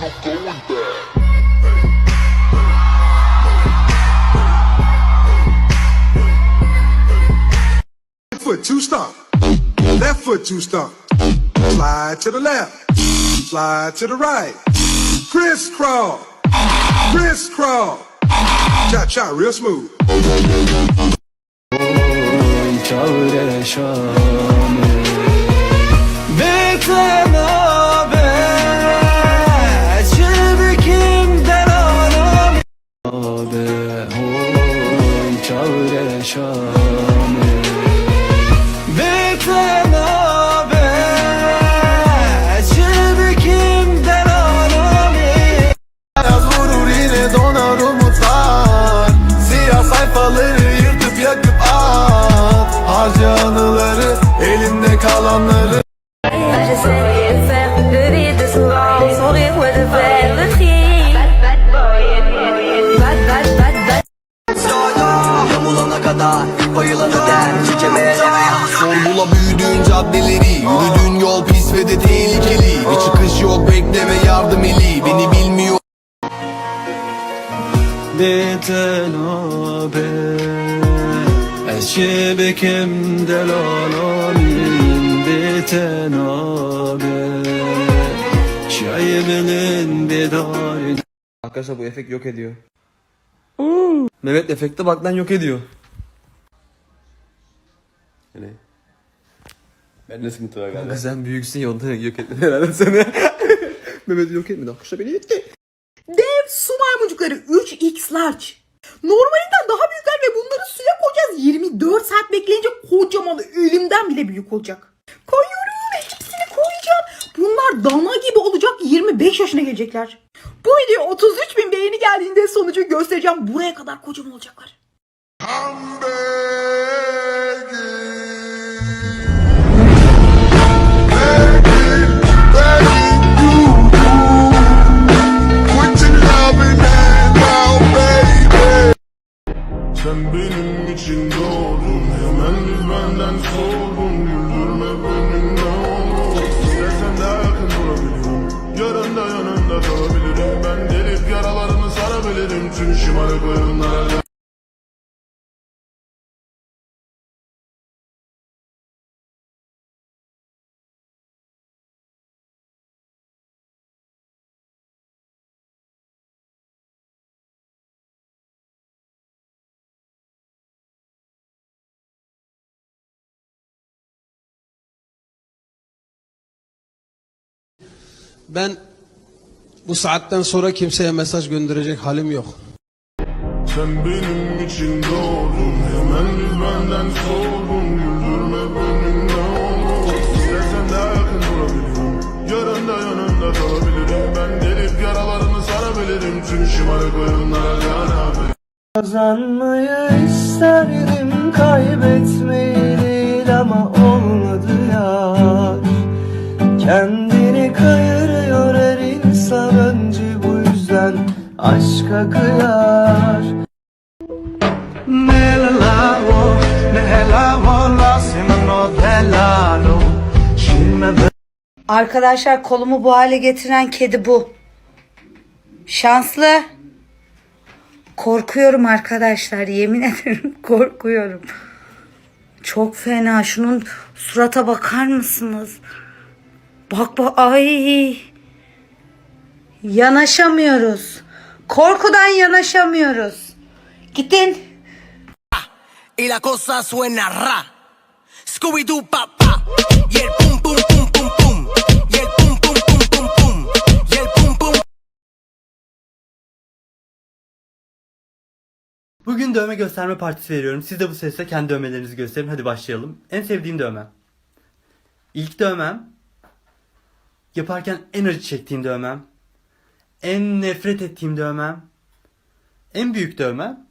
no going back. foot two stomp. Left foot two stomp. Slide to the left. Slide to the right. Crisscross. Crisscross. Cha cha, real smooth. çare bad bad Yamulana kadar bayılana der Çiçeğe Sorgula büyüdüğün caddeleri Yürüdüğün yol pis ve de tehlikeli. Bir çıkış yok bekleme yardım eli. Beni bilmiyor Beten abe Eşebekem delalamin Beten abe Şayebenin bedari Arkadaşlar bu efekt yok ediyor. Mehmet efekte bak lan yok ediyor. Yani Ben de sıkıntı var galiba. sen büyüksün ya ondan yok etmedi herhalde seni. Mehmet yok etmedi. Arkadaşlar beni etti. Dev su maymuncukları 3x large. Normalinden daha büyükler kocaman elimden bile büyük olacak. Koyuyorum hepsini koyacağım. Bunlar dana gibi olacak 25 yaşına gelecekler. Bu video 33 bin beğeni geldiğinde sonucu göstereceğim. Buraya kadar kocaman olacaklar. I'm begging. Ben bu saatten sonra kimseye mesaj gönderecek halim yok. Sen benim için doğdun Hemen benden soğudun. Güldürme beni ne olur. İstersen daha yakın durabilirim. Yarın da yanında kalabilirim. Ben delip yaralarını sarabilirim. Tüm şımarık oyunlara beraber Kazanmayı isterdim kaybetmeyi değil ama olmadı Arkadaşlar kolumu bu hale getiren kedi bu. Şanslı. Korkuyorum arkadaşlar. Yemin ederim korkuyorum. Çok fena. Şunun surata bakar mısınız? Bak bak ay. Yanaşamıyoruz. Korkudan yanaşamıyoruz. Gidin. y la cosa suena ra. Scooby Doo pa. Y el pum pum. Bugün dövme gösterme partisi veriyorum. Siz de bu sesle kendi dövmelerinizi gösterin. Hadi başlayalım. En sevdiğim dövmem. İlk dövmem. Yaparken en acı çektiğim dövmem. En nefret ettiğim dövmem. En büyük dövmem.